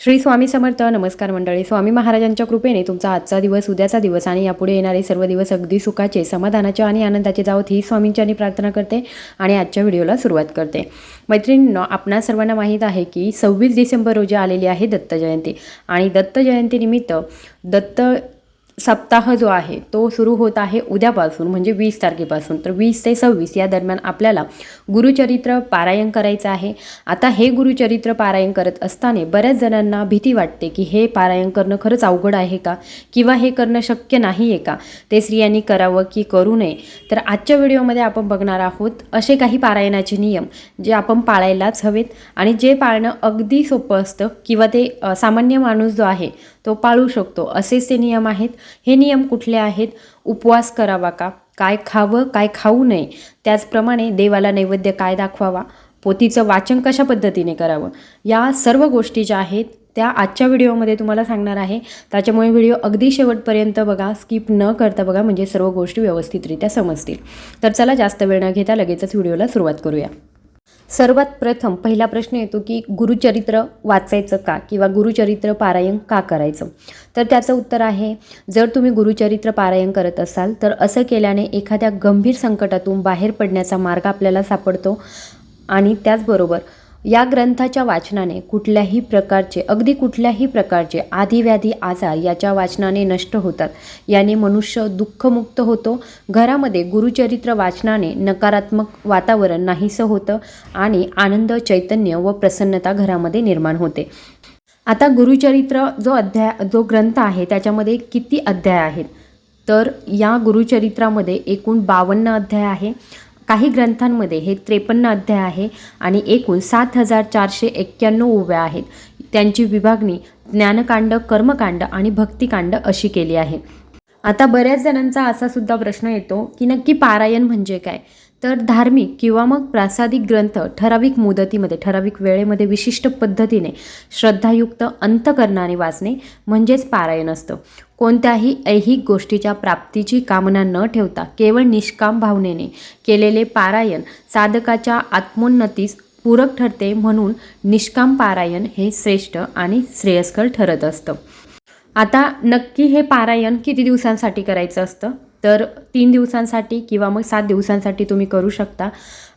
श्री स्वामी समर्थ नमस्कार मंडळी. स्वामी महाराजांच्या कृपेने तुमचा आजचा दिवस उद्याचा दिवस आणि यापुढे येणारे सर्व दिवस अगदी सुखाचे समाधानाचे आणि आनंदाचे जावत ही स्वामींची प्रार्थना करते आणि आजच्या व्हिडिओला सुरुवात करते. मैत्रिणींनो आपणा सर्वांना माहीत आहे की सव्वीस डिसेंबर रोजी आलेली आहे दत्त जयंती आणि दत्त जयंतीनिमित्त दत्त सप्ताह जो आहे तो सुरू होत आहे उद्यापासून म्हणजे वीस तारखेपासून. तर वीस ते सव्वीस या दरम्यान आपल्याला गुरुचरित्र पारायण करायचं आहे. आता हे गुरुचरित्र पारायण करत असताना बऱ्याच जणांना भीती वाटते की हे पारायण करणं खरंच अवघड आहे का? किंवा हे करणं शक्य नाही आहे का? ते स्त्रियांनी करावं की करू नये. तर आजच्या व्हिडिओमध्ये आपण बघणार आहोत असे काही पारायणाचे नियम जे आपण पाळायलाच हवेत. आणि जे पाळणं अगदी सोपं असतं किंवा ते सामान्य माणूस जो आहे तो पाळू शकतो. असेच ते नियम आहेत. हे नियम कुठले आहेत? उपवास करावा का? काय खावं काय खाऊ नये? त्याचप्रमाणे देवाला नैवेद्य काय दाखवावा? पोतीचं वाचन कशा पद्धतीने करावं? या सर्व गोष्टी ज्या आहेत त्या आजच्या व्हिडिओमध्ये तुम्हाला सांगणार आहे. त्याच्यामुळे व्हिडिओ अगदी शेवटपर्यंत बघा स्किप न करता बघा म्हणजे सर्व गोष्टी व्यवस्थितरित्या समजतील. तर चला जास्त वेळ न घेता लगेचच व्हिडिओला सुरुवात करूया. सर्वात प्रथम पहिला प्रश्न येतो की गुरुचरित्र वाचायचं का किंवा गुरुचरित्र पारायण का करायचं? तर त्याचं उत्तर आहे जर तुम्ही गुरुचरित्र पारायण करत असाल तर असं केल्याने एखाद्या गंभीर संकटातून बाहेर पडण्याचा मार्ग आपल्याला सापडतो आणि त्याचबरोबर या ग्रंथाच्या वाचनाने कुठल्याही प्रकारचे अगदी कुठल्याही प्रकारचे आधिव्याधी आजार याच्या वाचनाने नष्ट होतात. याने मनुष्य दुःखमुक्त होतो. घरामध्ये गुरुचरित्र वाचनाने नकारात्मक वातावरण नाहीसं होतं आणि आनंद चैतन्य व प्रसन्नता घरामध्ये निर्माण होते. आता गुरुचरित्र जो अध्याय जो ग्रंथ आहे त्याच्यामध्ये किती अध्याय आहेत? तर या गुरुचरित्रामध्ये एकूण बावन्न अध्याय आहे. काही ग्रंथांमध्ये हे त्रेपन्न अध्याय आहे आणि एकूण सात हजार चारशे एक्क्याण्णव उभ्या आहेत. त्यांची विभागणी ज्ञानकांड कर्मकांड आणि भक्तिकांड अशी केली आहे. आता बऱ्याच जणांचा असा सुद्धा प्रश्न येतो की नक्की पारायण म्हणजे काय? तर धार्मिक किंवा मग प्रासादिक ग्रंथ ठराविक मुदतीमध्ये ठराविक वेळेमध्ये विशिष्ट पद्धतीने श्रद्धायुक्त अंतकरणाने वाचणे म्हणजेच पारायण असतं. कोणत्याही ऐहिक गोष्टीच्या प्राप्तीची कामना न ठेवता केवळ निष्काम भावनेने केलेले पारायण साधकाच्या आत्मोन्नतीस पूरक ठरते म्हणून निष्काम पारायण हे श्रेष्ठ आणि श्रेयस्कर ठरत असतं. आता नक्की हे पारायण किती दिवसांसाठी करायचं असतं? तर तीन दिवसांसाठी किंवा मग सात दिवसांसाठी तुम्ही करू शकता.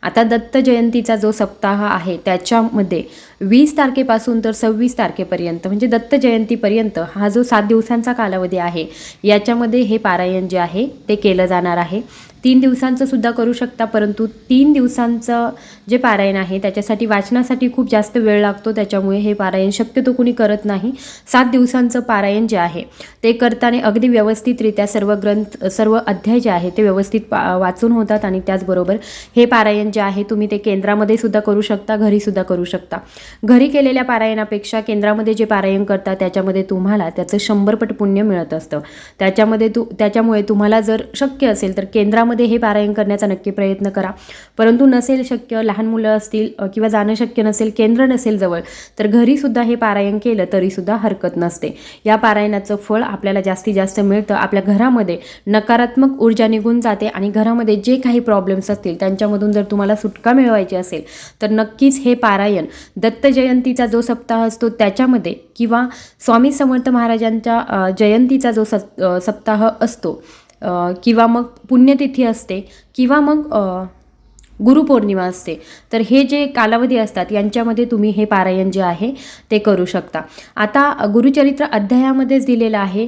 आता दत्त जयंतीचा जो सप्ताह आहे त्याच्यामध्ये वीस तारखेपासून तर सव्वीस तारखेपर्यंत म्हणजे दत्त जयंतीपर्यंत हा जो सात दिवसांचा कालावधी आहे याच्यामध्ये हे पारायण जे आहे ते केलं जाणार आहे. तीन दिवसांचं सुद्धा करू शकता परंतु तीन दिवसांचं जे पारायण आहे त्याच्यासाठी वाचनासाठी खूप जास्त वेळ लागतो त्याच्यामुळे हे पारायण शक्यतो कुणी करत नाही. सात दिवसांचं पारायण जे आहे ते करताना अगदी व्यवस्थितरित्या सर्व ग्रंथ सर्व अध्याय जे आहे ते व्यवस्थित पा वाचून होतात आणि त्याचबरोबर हे पारायण जे आहे तुम्ही ते केंद्रामध्ये सुद्धा करू शकता घरीसुद्धा करू शकता. घरी केलेल्या पारायणापेक्षा केंद्रामध्ये जे पारायण करता त्याच्यामध्ये तुम्हाला त्याचं शंभरपट पुण्य मिळत असतं. त्याच्यामध्ये तू त्याच्यामुळे तुम्हाला जर शक्य असेल तर केंद्रामध्ये हे पारायण करण्याचा नक्की प्रयत्न करा. परंतु नसेल शक्य लहान मुलं असतील किंवा जाणं शक्य नसेल केंद्र नसेल जवळ तर घरीसुद्धा हे पारायण केलं तरीसुद्धा हरकत नसते. या पारायणाचं फळ आपल्याला जास्तीत जास्त मिळतं. आपल्या घरामध्ये नकारात्मक ऊर्जा निघून जाते आणि घरामध्ये जे काही प्रॉब्लेम्स असतील त्यांच्यामधून जर तुम्हाला सुटका मिळवायची असेल तर नक्कीच हे पारायण दत्त जयंतीचा जो सप्ताह असतो त्याच्यामध्ये किंवा स्वामी समर्थ महाराजांच्या जयंतीचा जो स सप्ताह असतो किंवा मग पुण्यतिथी असते किंवा मग गुरुपौर्णिमा असते तर हे जे कालावधी असतात यांच्यामध्ये तुम्ही हे पारायण जे आहे ते करू शकता. आता गुरुचरित्र अध्यायामध्येच दिलेलं आहे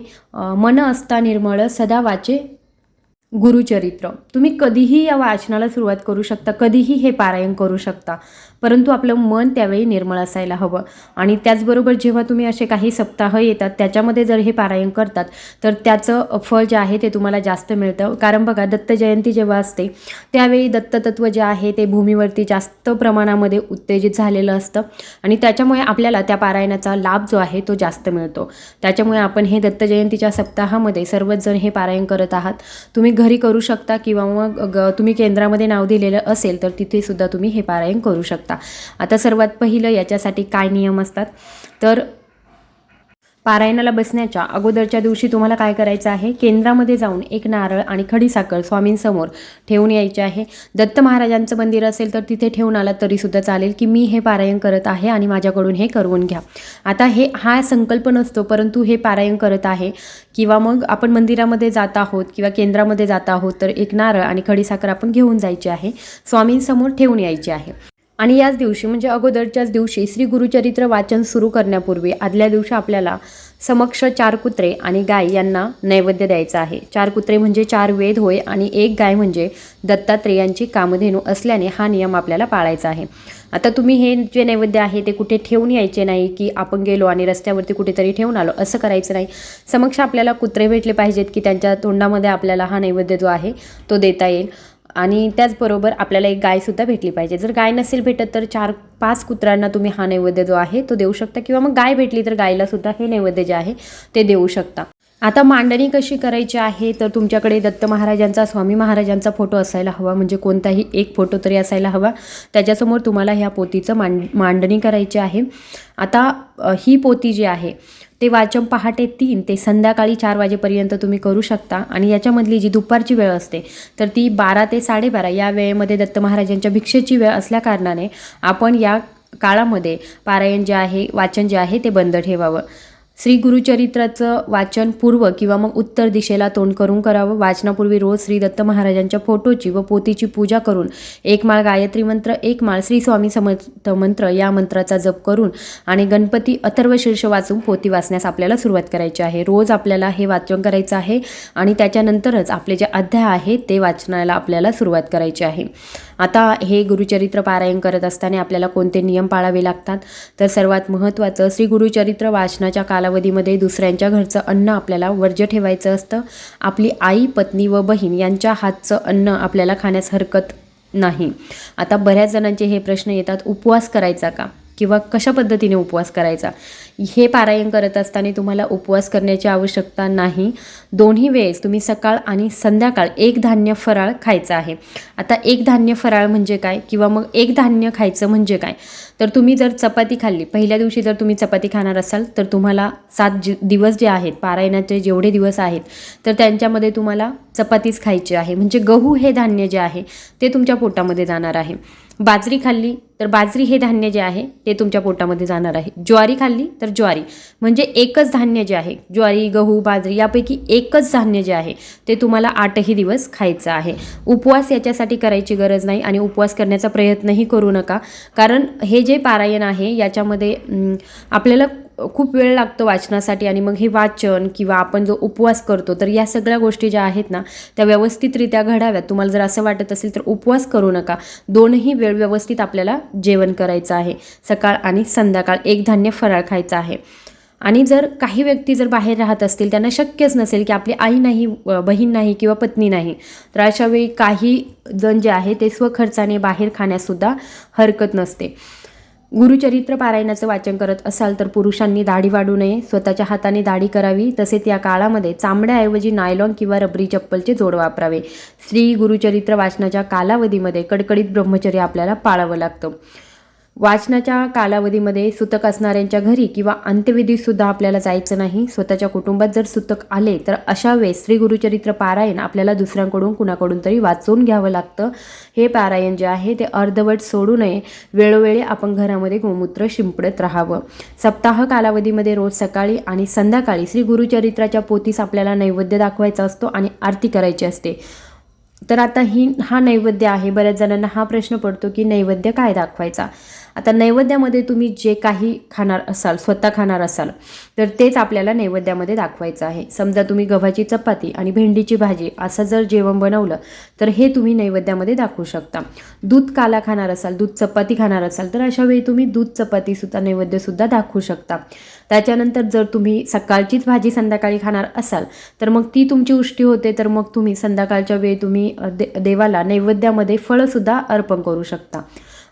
मन असता निर्मळ सदा वाचे गुरुचरित्र. तुम्ही कधीही या वाचनाला सुरुवात करू शकता कधीही हे पारायण करू शकता. परंतु आपलं मन त्यावेळी निर्मळ असायला हवं. आणि त्याचबरोबर जेव्हा तुम्ही असे काही सप्ताह येतात त्याच्यामध्ये जर हे पारायण करतात तर त्याचं फळ जे आहे ते तुम्हाला जास्त मिळतं. कारण बघा दत्त जयंती जेव्हा असते त्यावेळी दत्ततत्व जे आहे ते भूमीवरती जास्त प्रमाणामध्ये उत्तेजित झालेलं असतं. आणि त्याच्यामुळे आपल्याला त्या पारायणाचा लाभ जो आहे तो जास्त मिळतो. त्याच्यामुळे आपण हे दत्त जयंतीच्या सप्ताहामध्ये सर्वच जण हे पारायण करत आहात. तुम्ही घरी करू शकता किंवा मग ग तुम्ही केंद्रामध्ये नाव दिलेलं असेल तर तिथे सुद्धा तुम्ही हे पारायण करू शकता. आता सर्वात पहिलं याच्यासाठी काय नियम असतात? तर पारायणाला बसण्याच्या अगोदरच्या दिवशी तुम्हाला काय करायचं आहे? केंद्रामध्ये जाऊन एक नारळ आणि खडीसाखर स्वामींसमोर ठेवून यायचे आहे. दत्त महाराजांचं मंदिर असेल तर तिथे ठेवून आला तरीसुद्धा चालेल की मी हे पारायण करत आहे आणि माझ्याकडून हे करवून घ्या. आता हे हा संकल्प नसतो परंतु हे पारायण करत आहे. किंवा मग आपण मंदिरामध्ये जात आहोत किंवा केंद्रामध्ये जात आहोत तर एक नारळ आणि खडीसाखर आपण घेऊन जायची आहे. स्वामींसमोर ठेवून यायची आहे. आणि याच दिवशी म्हणजे अगोदरच्याच दिवशी श्री गुरुचरित्र वाचन सुरू करण्यापूर्वी आदल्या दिवशी आपल्याला समक्ष चार कुत्रे आणि गाय यांना नैवेद्य द्यायचा आहे. चार कुत्रे म्हणजे चार वेद होय आणि एक गाय म्हणजे दत्तात्रेयांची कामधेनू असल्याने हा नियम आपल्याला पाळायचा आहे. आता तुम्ही हे जे नैवेद्य आहे ते कुठे ठेवून यायचे नाही की आपण गेलो आणि रस्त्यावरती कुठेतरी ठेवून आलो असं करायचं नाही. समक्ष आपल्याला कुत्रे भेटले पाहिजेत की त्यांच्या तोंडामध्ये आपल्याला हा नैवेद्य जो आहे तो देता येईल. आणि त्याचबरोबर आपल्याला एक गायसुद्धा भेटली पाहिजे. जर गाय नसेल भेटत तर चार पाच कुत्र्यांना तुम्ही हा नैवेद्य जो आहे तो देऊ शकता. किंवा मग गाय भेटली तर गायलासुद्धा हे नैवेद्य जे आहे ते देऊ शकता. आता मांडणी कशी करायची आहे? तर तुमच्याकडे दत्त महाराजांचा स्वामी महाराजांचा फोटो असायला हवा. म्हणजे कोणताही एक फोटो तरी असायला हवा. त्याच्यासमोर तुम्हाला ह्या पोतीचं मांड मांडणी करायची आहे. आता ही पोती जी आहे ते वाचन पहाटे तीन ते संध्याकाळी चार वाजेपर्यंत तुम्ही करू शकता. आणि याच्यामधली जी दुपारची वेळ असते तर ती बारा ते साडेबारा या वेळेमध्ये दत्त महाराजांच्या भिक्षेची वेळ असल्याकारणाने आपण या काळामध्ये पारायण जे आहे वाचन जे आहे ते बंद ठेवावं. श्री गुरुचरित्राचं वाचन पूर्व किंवा मग उत्तर दिशेला तोंड करून करावं. वाचनापूर्वी रोज श्री दत्त महाराजांच्या फोटोची व पोतीची पूजा करून एक माळ गायत्री मंत्र एक माळ श्री स्वामी समर्थ मंत्र या मंत्राचा जप करून आणि गणपती अथर्व शीर्ष वाचून पोती वाचण्यास आपल्याला सुरुवात करायची आहे. रोज आपल्याला हे वाचन करायचं आहे आणि त्याच्यानंतरच आपले जे अध्याय आहेत ते वाचनाला आपल्याला सुरुवात करायची आहे. आता हे गुरुचरित्र पारायण करत असताना आपल्याला कोणते नियम पाळावे लागतात? तर सर्वात महत्त्वाचं श्री गुरुचरित्र वाचनाच्या कालावधीमध्ये दुसऱ्यांच्या घरचं अन्न आपल्याला वर्ज्य ठेवायचं असतं. आपली आई पत्नी व बहीण यांच्या हातचं अन्न आपल्याला खाण्यास हरकत नाही. आता बऱ्याच जणांचे हे प्रश्न येतात उपवास करायचा का? किंवा कशा पद्धतीने उपवास करायचा? हे पारायण करत असताना तुम्हाला उपवास करण्याची आवश्यकता नाही. दोन्ही वेळेस तुम्ही सकाळ आणि संध्याकाळ एक धान्य फराळ खायचं आहे. आता एक धान्य फराळ म्हणजे काय? किंवा मग एक धान्य खायचं म्हणजे काय? तर तुम्ही जर चपाती खाल्ली पहिल्या दिवशी जर तुम्ही चपाती खाणार असाल तर तुम्हाला सात जी दिवस जे आहेत पारायणाचे जेवढे दिवस आहेत तर त्यांच्यामध्ये तुम्हाला चपातीच खायची आहे. म्हणजे गहू हे धान्य जे आहे ते तुमच्या पोटामध्ये जाणार आहे. बाजरी खाल्ली तर बाजरी हे धान्य जे आहे ते तुमच्या पोटामध्ये जाणार आहे. ज्वारी खाल्ली तर ज्वारी. म्हणजे एकच धान्य जे आहे ज्वारी गहू बाजरी यापैकी एकच धान्य जे आहे ते तुम्हाला आठही दिवस खायचं आहे. उपवास याच्यासाठी करायची गरज नाही आणि उपवास करण्याचा प्रयत्नही करू नका. कारण हे जे पारायण आहे याच्यामध्ये आपल्याला खूप वेळ लागतो वाचनासाठी आणि मग हे वाचन किंवा आपण जो उपवास करतो तर या सगळ्या गोष्टी ज्या आहेत ना त्या व्यवस्थितरित्या घडाव्यात. तुम्हाला जर असं वाटत असेल तर उपवास करू नका. दोनही वेळ व्यवस्थित आपल्याला जेवण करायचं आहे. सकाळ आणि संध्याकाळ एक धान्य फराळ खायचा आहे. आणि जर काही व्यक्ती जर बाहेर राहत असतील त्यांना शक्यच नसेल की आपली आई नाही बहीण नाही किंवा पत्नी नाही तर अशावेळी काही जण जे आहे ते स्वखर्चाने बाहेर खाण्यासुद्धा हरकत नसते. गुरुचरित्र पारायणाचं वाचन करत असाल तर पुरुषांनी दाढी वाढू नये स्वतःच्या हाताने दाढी करावी. तसेच या काळामध्ये चामड्याऐवजी नायलॉन किंवा रबरी चप्पलचे जोड वापरावे. स्त्री गुरुचरित्र वाचनाच्या कालावधीमध्ये कडकडीत ब्रह्मचर्य आपल्याला पाळावं लागतं. वाचनाच्या कालावधीमध्ये सुतक असणाऱ्यांच्या घरी किंवा अंत्यविधीसुद्धा आपल्याला जायचं नाही. स्वतःच्या कुटुंबात जर सुतक आले तर अशा वेळेस श्री गुरुचरित्र पारायण आपल्याला दुसऱ्यांकडून कुणाकडून तरी वाचून घ्यावं लागतं. हे पारायण जे आहे ते अर्धवट सोडू नये. वेळोवेळी आपण घरामध्ये गोमूत्र शिंपडत राहावं. सप्ताह कालावधीमध्ये रोज सकाळी आणि संध्याकाळी श्री गुरुचरित्राच्या पोतीस आपल्याला नैवेद्य दाखवायचा असतो आणि आरती करायची असते. तर आता ही हा नैवेद्य आहे. बऱ्याच जणांना हा प्रश्न पडतो की नैवेद्य काय दाखवायचा? आता नैवेद्यामध्ये तुम्ही जे काही खाणार असाल स्वतः खाणार असाल तर तेच आपल्याला नैवेद्यामध्ये दाखवायचं आहे. समजा तुम्ही गव्हाची चपाती आणि भेंडीची भाजी असं जर जेवण बनवलं तर हे तुम्ही नैवेद्यामध्ये दाखवू शकता. दूध काला खाणार असाल दूध चपाती खाणार असाल तर अशा वेळी तुम्ही दूध चपातीसुद्धा नैवेद्यसुद्धा दाखवू शकता. त्याच्यानंतर जर तुम्ही सकाळचीच भाजी संध्याकाळी खाणार असाल तर मग ती तुमची उष्टी होते तर मग तुम्ही संध्याकाळच्या वेळी तुम्ही दे देवाला नैवेद्यामध्ये फळंसुद्धा अर्पण करू शकता.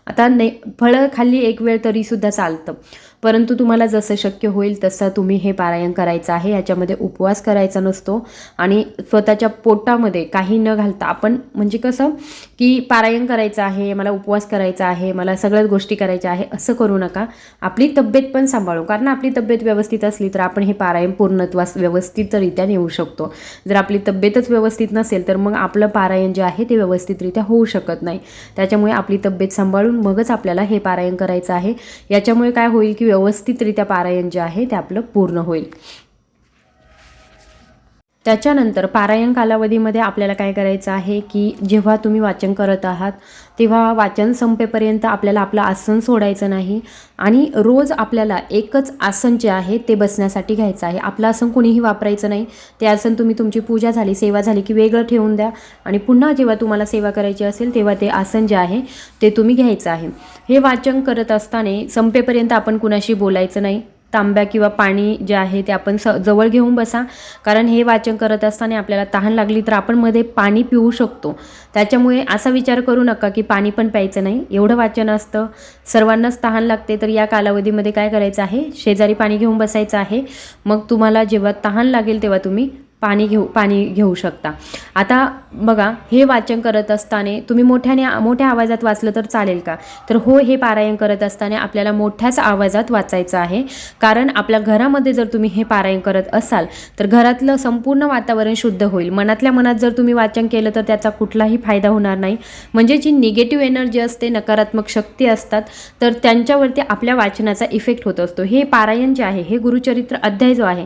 आता ने फळं खाल्ली एक वेळ तरीसुद्धा चालतं. परंतु तुम्हाला जसं शक्य होईल तसं तुम्ही हे पारायण करायचं आहे याच्यामध्ये उपवास करायचा नसतो आणि स्वतःच्या पोटामध्ये काही न घालता आपण म्हणजे कसं की पारायण करायचं आहे मला उपवास करायचा आहे मला सगळ्याच गोष्टी करायच्या आहे असं करू नका. आपली तब्येत पण सांभाळू. कारण आपली तब्येत व्यवस्थित असली तर आपण हे पारायण पूर्णत्वास व्यवस्थितरित्या नेऊ शकतो. जर आपली तब्येतच व्यवस्थित नसेल तर मग आपलं पारायण जे आहे ते व्यवस्थितरित्या होऊ शकत नाही. त्याच्यामुळे आपली तब्येत सांभाळून मगच आपल्याला हे पारायण करायचं आहे. याच्यामुळे काय होईल की व्यवस्थितरित्या पारायण जे आहे ते आपलं पूर्ण होईल. त्याच्यानंतर पारायण कालावधीमध्ये आपल्याला काय करायचं आहे की जेव्हा तुम्ही वाचन करत आहात तेव्हा वाचन संपेपर्यंत आपल्याला आपलं आसन सोडायचं नाही आणि रोज आपल्याला एकच आसन जे आहे ते बसण्यासाठी घ्यायचं आहे. आपलं आसन कुणीही वापरायचं नाही. ते आसन तुम्ही तुमची पूजा झाली सेवा झाली की वेगळं ठेवून द्या आणि पुन्हा जेव्हा तुम्हाला सेवा करायची असेल तेव्हा ते आसन जे आहे ते तुम्ही घ्यायचं आहे. हे वाचन करत असताना संपेपर्यंत आपण कुणाशी बोलायचं नाही. तांब्या किंवा पाणी जे आहे ते आपण स जवळ घेऊन बसा. कारण हे वाचन करत असताना आपल्याला तहान लागली तर आपण मध्ये पाणी पिऊ शकतो. त्याच्यामुळे असा विचार करू नका की पाणी पण प्यायचं नाही. एवढं वाचन असतं. सर्वांनाच तहान लागते. तर या कालावधीमध्ये काय करायचं आहे? शेजारी पाणी घेऊन बसायचं आहे. मग तुम्हाला जेव्हा तहान लागेल तेव्हा तुम्ही पाणी घेऊ पाणी घेऊ शकता. आता बघा हे वाचन करत असताना तुम्ही मोठ्याने मोठ्या आवाजात वाचलं तर चालेल का? तर हो हे पारायण करत असताना आपल्याला मोठ्याच आवाजात वाचायचं आहे. कारण आपल्या घरामध्ये जर तुम्ही हे पारायण करत असाल तर घरातलं संपूर्ण वातावरण शुद्ध होईल. मनातल्या मनात जर तुम्ही वाचन केलं तर त्याचा कुठलाही फायदा होणार नाही. म्हणजे जी निगेटिव्ह एनर्जी असते नकारात्मक शक्ती असतात तर त्यांच्यावरती आपल्या वाचनाचा इफेक्ट होत असतो. हे पारायण जे आहे हे गुरुचरित्र अध्याय जो आहे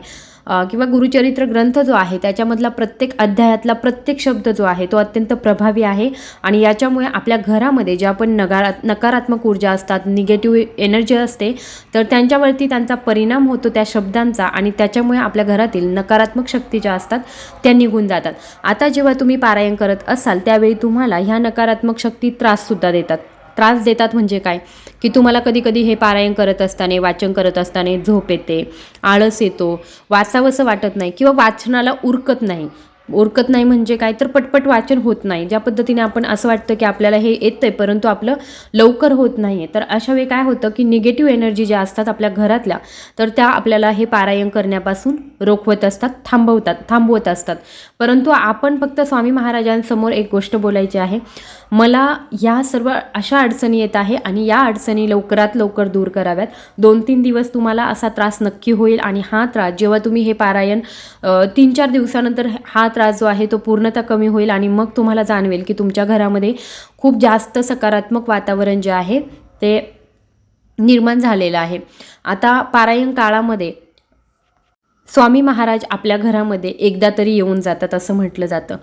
किंवा गुरुचरित्र ग्रंथ जो आहे त्याच्यामधला प्रत्येक अध्यायातला प्रत्येक शब्द जो आहे तो अत्यंत प्रभावी आहे. आणि याच्यामुळे आपल्या घरामध्ये ज्या पण नकारा नकारात्मक ऊर्जा असतात निगेटिव्ह एनर्जी असते तर त्यांच्यावरती त्यांचा परिणाम होतो त्या शब्दांचा आणि त्याच्यामुळे आपल्या घरातील नकारात्मक शक्ती ज्या असतात त्या निघून जातात. आता जेव्हा तुम्ही पारायण करत असाल त्यावेळी तुम्हाला ह्या नकारात्मक शक्ती त्राससुद्धा देतात. त्रास देतात म्हणजे काय? की तुम्हाला कधी कधी हे पारायण करत असताना वाचन करत असताना झोप येते आळस येतो वाचावंसं वाटत नाही किंवा वाचनाला उरकत नाही. उरकत नाही म्हणजे काय तर पटपट वाचन होत नाही. ज्या पद्धतीने आपण असं वाटतं की आपल्याला हे येतं आहे परंतु आपलं लवकर होत नाही आहे तर अशा वेळी काय होतं की निगेटिव्ह एनर्जी ज्या असतात आपल्या घरातल्या तर त्या आपल्याला हे पारायण करण्यापासून रोखवत असतात थांबवतात थांबवत असतात. परंतु आपण फक्त स्वामी महाराजांसमोर एक गोष्ट बोलायची आहे. मला या सर्व अशा अडचणी येत आहे आणि या अडचणी लवकरात लवकर दूर कराव्यात. दोन तीन दिवस तुम्हाला असा त्रास नक्की होईल आणि हा त्रास जेव्हा तुम्ही हे पारायण तीन चार दिवसानंतर हा त्रास जो आहे तो पूर्णतः कमी होईल आणि मग तुम्हाला जाणवेल की तुमच्या घरामध्ये खूप जास्त सकारात्मक वातावरण जे आहे ते निर्माण झालेलं आहे. आता पारायण काळामध्ये स्वामी महाराज आपल्या घरामध्ये एकदा तरी येऊन जातात असं म्हटलं जातं.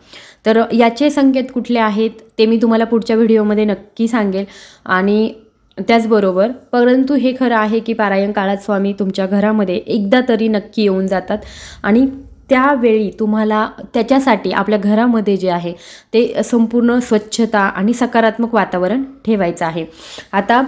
तर याचे संकेत कुठले आहेत ते मी तुम्हाला पुढच्या व्हिडिओमध्ये नक्की सांगेल. आणि त्याचबरोबर परंतु हे खरं आहे की पारायण काळात स्वामी तुमच्या घरामध्ये एकदा तरी नक्की येऊन जातात. आणि त्यावेळी तुम्हाला त्याच्यासाठी आपल्या घरामध्ये जे आहे ते संपूर्ण स्वच्छता आणि सकारात्मक वातावरण ठेवायचं आहे. आता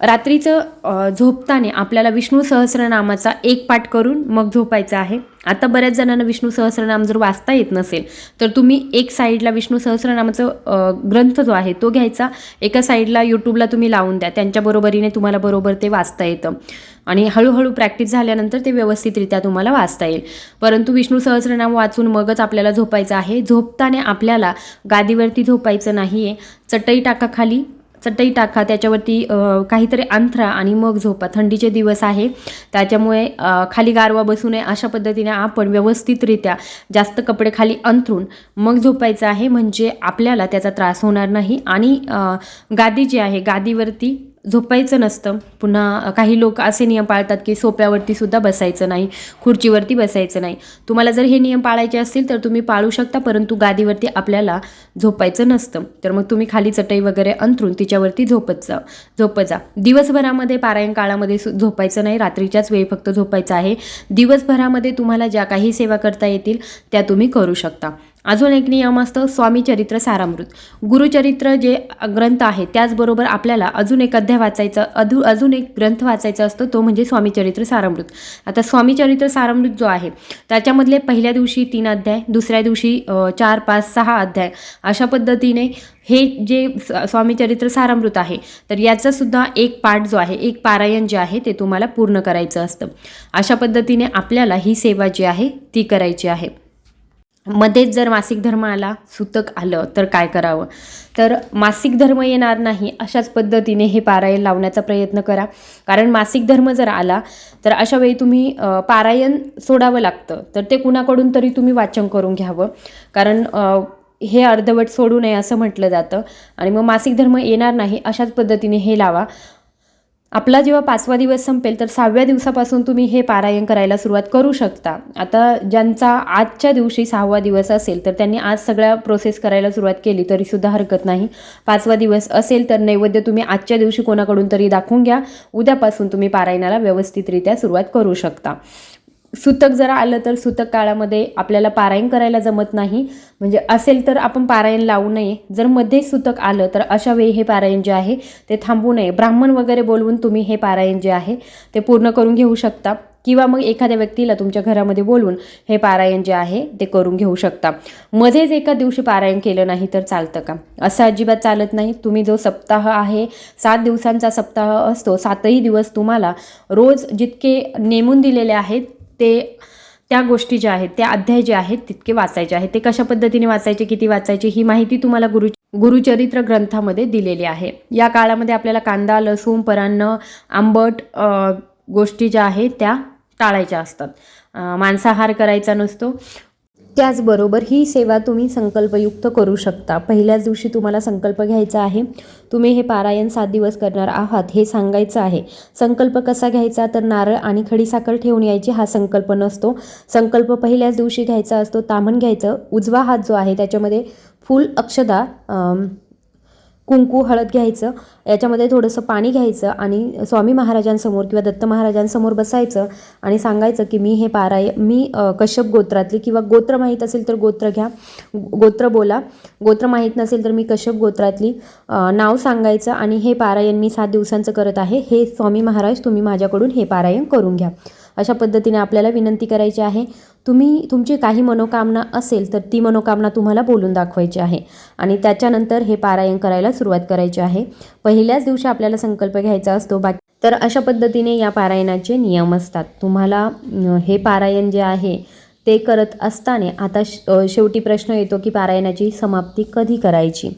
रात्रीचं झोपताना आपल्याला विष्णू सहस्रनामाचा एक पाठ करून मग झोपायचं आहे. आता बऱ्याच जणांना विष्णू सहस्रनाम जर वाचता येत नसेल तर तुम्ही एक साईडला विष्णू सहस्रनामाचं ग्रंथ जो आहे तो घ्यायचा. एका साईडला यूट्यूबला तुम्ही लावून द्या. त्यांच्या बरोबरीने तुम्हाला बरोबर ते वाचता येतं. आणि हळूहळू प्रॅक्टिस झाल्यानंतर ते व्यवस्थितरित्या तुम्हाला वाचता येईल. परंतु विष्णू सहस्रनाम वाचून मगच आपल्याला झोपायचं आहे. झोपताना आपल्याला गादीवरती झोपायचं नाही आहे चटई टाका खाली. चटई टाका त्याच्यावरती काहीतरी अंथरा आणि मग झोपा. थंडीचे दिवस आहे. त्याच्यामुळे खाली गारवा बसू नये अशा पद्धतीने आपण व्यवस्थितरित्या जास्त कपडे खाली अंथरून मग झोपायचं आहे. म्हणजे आपल्याला त्याचा त्रास होणार नाही. आणि गादी जी आहे गादीवरती झोपायचं नसतं. पुन्हा काही लोक असे नियम पाळतात की सोप्यावरती सुद्धा बसायचं नाही खुर्चीवरती बसायचं नाही. तुम्हाला जर हे नियम पाळायचे असतील तर तुम्ही पाळू शकता परंतु गादीवरती आपल्याला झोपायचं नसतं. तर मग तुम्ही खाली चटई वगैरे अंथरून तिच्यावरती झोपत जा झोपत जा. दिवसभरामध्ये पारायण काळामध्ये झोपायचं नाही रात्रीच्याच वेळी फक्त झोपायचं आहे. दिवसभरामध्ये तुम्हाला ज्या काही सेवा करता येतील त्या तुम्ही करू शकता. अजून एक नियम असतो स्वामी चरित्र सारामृत. गुरुचरित्र जे ग्रंथ आहे त्याचबरोबर आपल्याला अजून एक अध्याय वाचायचा अधू अजून एक ग्रंथ वाचायचा असतो तो म्हणजे स्वामी चरित्र सारामृत. आता स्वामी चरित्र सारामृत जो आहे त्याच्यामधले पहिल्या दिवशी तीन अध्याय दुसऱ्या दिवशी चार पाच सहा अध्याय. अशा पद्धतीने हे जे स- स्वामी चरित्र सारामृत आहे तर याचा सुद्धा एक पाठ जो आहे एक पारायण जे आहे ते तुम्हाला पूर्ण करायचं असतं. अशा पद्धतीने आपल्याला ही सेवा जी आहे ती करायची आहे. मध्येच जर मासिक धर्म आला सुतक आलं तर काय करावं? तर मासिक धर्म येणार नाही अशाच पद्धतीने हे पारायण लावण्याचा प्रयत्न करा. कारण मासिक धर्म जर आला तर अशा वेळी तुम्ही पारायण सोडावं लागतं. तर ते कुणाकडून तरी तुम्ही वाचन करून घ्यावं. कारण हे अर्धवट सोडू नये असं म्हटलं जातं. आणि मग मासिक धर्म येणार नाही अशाच पद्धतीने हे लावा. आपला जेव्हा पाचवा दिवस संपेल तर सहाव्या दिवसापासून तुम्ही हे पारायण करायला सुरुवात करू शकता. आता ज्यांचा आजच्या दिवशी सहावा दिवस असेल तर त्यांनी आज सगळ्या प्रोसेस करायला सुरुवात केली तरीसुद्धा हरकत नाही. पाचवा दिवस असेल तर नैवेद्य तुम्ही आजच्या दिवशी कोणाकडून तरी दाखवून घ्या. उद्यापासून तुम्ही पारायणाला व्यवस्थितरित्या सुरुवात करू शकता. सुतक जर आलं तर सुतक काळामध्ये आपल्याला पारायण करायला जमत नाही. म्हणजे असेल तर आपण पारायण लावू नये. जर मध्ये सुतक आलं तर अशा वेळी हे पारायण जे आहे ते थांबू नये. ब्राह्मण वगैरे बोलवून तुम्ही हे पारायण जे आहे ते पूर्ण करून घेऊ शकता. किंवा मग एखाद्या व्यक्तीला तुमच्या घरामध्ये बोलवून हे पारायण जे आहे ते करून घेऊ शकता. मध्येच एका दिवशी पारायण केलं नाही तर चालतं का? असं अजिबात चालत नाही. तुम्ही जो सप्ताह आहे सात दिवसांचा सप्ताह असतो सातही दिवस तुम्हाला रोज जितके नेमून दिलेले आहेत ते त्या गोष्टी ज्या आहेत त्या अध्याय जे आहेत तितके वाचायचे आहेत. ते कशा पद्धतीने वाचायचे किती वाचायचे ही माहिती तुम्हाला गुरु गुरुचरित्र ग्रंथामध्ये दिलेली आहे. या काळामध्ये आपल्याला कांदा लसूण परान्न आंबट गोष्टी ज्या आहेत त्या टाळायच्या असतात. मांसाहार करायचा नसतो. त्याचबरोबर ही सेवा तुम्ही संकल्पयुक्त करू शकता. पहिल्याच दिवशी तुम्हाला संकल्प घ्यायचा आहे. तुम्ही हे पारायण सात दिवस करणार आहात हे सांगायचं आहे. संकल्प कसा घ्यायचा? तर नारळ आणि खडीसाखर ठेवून यायची हा संकल्प नसतो. संकल्प पहिल्याच दिवशी घ्यायचा असतो तामण घ्यायचं. उजवा हात जो आहे त्याच्यामध्ये फुल अक्षदा कुंकू हळद घ्यायचं याच्यामध्ये थोडंसं पाणी घ्यायचं आणि स्वामी महाराजांसमोर किंवा दत्त महाराजांसमोर बसायचं आणि सांगायचं की मी हे पाराय मी कश्यप गोत्रातली किंवा गोत्र माहीत असेल तर गोत्र घ्या गोत्र बोला गोत्र माहीत नसेल तर मी कश्यप गोत्रातली नाव सांगायचं आणि हे पारायण मी सात दिवसांचं करत आहे हे स्वामी महाराज तुम्ही माझ्याकडून हे पारायण करून घ्या. अशा पद्धतीने आपल्याला विनंती करायची आहे. तुम्ही तुमची काही मनोकामना असेल तर ती मनोकामना तुम्हाला बोलून दाखवायची आहे. आणि त्याच्यानंतर हे पारायण करायला सुरुवात करायची आहे. पहिल्याच दिवशी आपल्याला संकल्प घ्यायचा असतो. बाकी तर अशा पद्धतीने या पारायणाचे नियम असतात. तुम्हाला हे पारायण जे आहे ते करत असताना आता श शेवटी प्रश्न येतो की पारायणाची समाप्ती कधी करायची?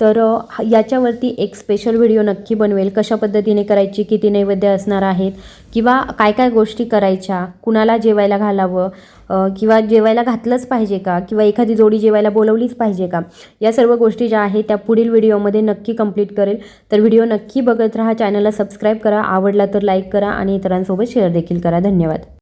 तर ह- याच्यावरती एक स्पेशल व्हिडिओ नक्की बनवेल. कशा पद्धतीने करायची किती नैवेद्य असणार आहेत किंवा काय काय गोष्टी करायच्या कुणाला जेवायला घालावं किंवा जेवायला घातलंच पाहिजे का किंवा एखादी जोडी जेवायला बोलवलीच पाहिजे का या सर्व गोष्टी ज्या आहेत त्या पुढील व्हिडिओमध्ये नक्की कंप्लीट करेल. तर व्हिडिओ नक्की बघत राहा चॅनलला सबस्क्राईब करा आवडला तर लाईक करा आणि इतरांसोबत शेअर देखील करा. धन्यवाद.